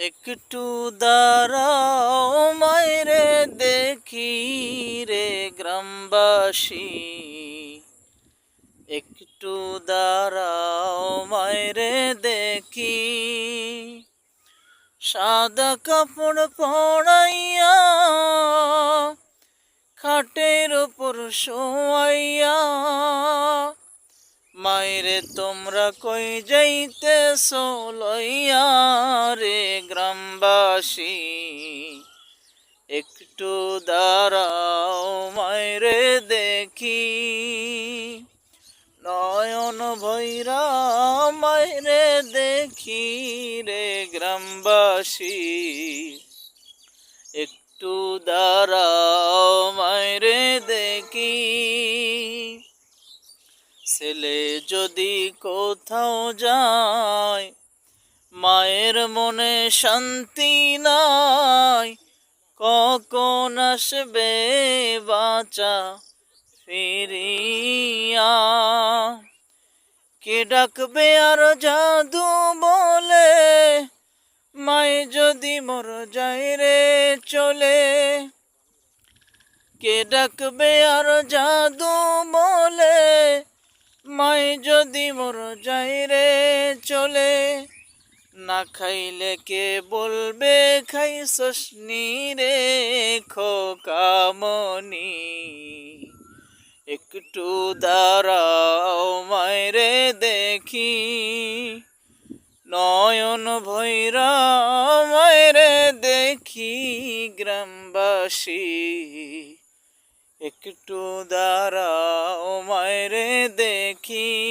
একটু দাঁড়াও মায়রে দেখি রে গ্রামবাসী। একটু দাঁড়াও মায়রে দেখি। সাদা কাপড় পড়াইয়া খাটের উপর শোয়াইয়া মায়েরে তোমরা কই যাইতে লইয়া? রে গ্রামবাসী একটু দাঁড়াও মায়েরে দেখি। নয়ন ভৈরা মায়েরে দেখি রে গ্রামবাসী। একটু দাঁড়াও মায়েরে দেখি। ছেলে যদি কোথাও যায় মায়ের মনে শান্তি নাই। কখন আসবে বাঁচা ফিরিয়া? কে ডাকবে আর জাদু বলে? মায় যদি মর যায় রে চলে। কে ডাকবে আর জাদু বলে? মাই যদি মর যাই রে চলে। না খাইলে কে বলবে খাই সসনি রে খোকামনি একটু দাঁড়াও মায়রে দেখি। নয়ন ভৈরা মায়রে দেখি গ্রামবাসী। একটু দাঁড়াও মায়রে দেখি।